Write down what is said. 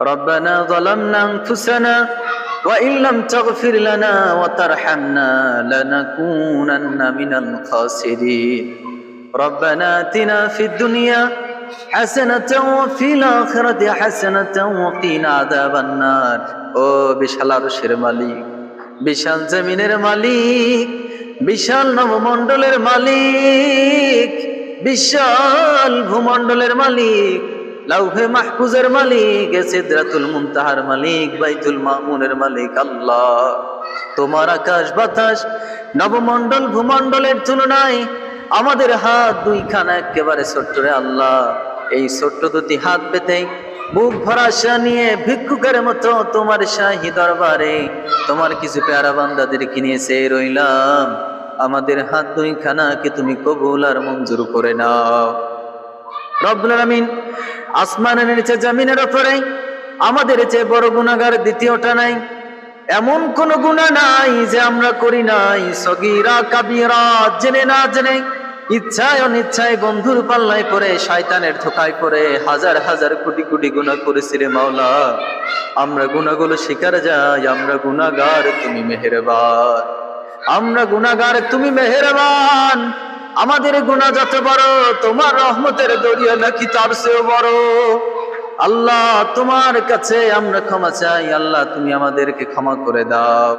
ربنا ظلمنا أنفسنا وإن لم تغفر لنا وترحمنا لنكونن من الخاسرين ربنا آتنا في الدنيا حسنة وفي الآخرة حسنة وقنا عذاب النار ও বিশাল আরশের মালিক বিশাল জমিনের মালিক বিশাল নবমণ্ডলের মালিক বিশাল ভূমণ্ডলের মালিক লাউহে মাহফুজের মালিক সিদরাতুল মুনতাহার মালিক, বাইতুল মামুনের মালিক, আল্লাহ। তোমার আকাশ বাতাস নবমণ্ডল ভূমণ্ডলের তুলনায় আমাদের হাত দুইখানা একেবারে ছোট্ট রে আল্লাহ। এই ছোট্ট দুটি হাত পেতে বুক ভরা আশা নিয়ে ভিক্ষুকের মতো তোমার শাহী দরবারে তোমার কিছু প্যারা বান্দাদেরকে নিয়ে সে রইলাম। আমাদের হাত দুইখানাকে তুমি কবুল আর মঞ্জুর করে নাও। আসমানের নিচে, জমিনের উপরে আমাদের চেয়ে বড় গুণাগার দ্বিতীয়টা নাই। এমন কোন গুণা নাই যে আমরা করি নাই। সগীরা, কাবিরা, জেনে না জেনে ইচ্ছায় অনিচ্ছায় বন্ধুর পাল্লায় পরে শয়তানের ধোকায় পরে হাজার হাজার কোটি কোটি গুণা করেছি রে মাওলা। আমরা গুণাগুলো শিকার যাই, আমরা গুণাগার তুমি মেহেরবান। আমরা গুণাগার তুমি মেহেরবান। আমাদের গুণা যত বড়, তোমার রহমতের দরিয়া নাকি তার সেও বড়। আল্লাহ তোমার কাছে আমরা ক্ষমা চাই, আল্লাহ তুমি আমাদেরকে ক্ষমা করে দাও।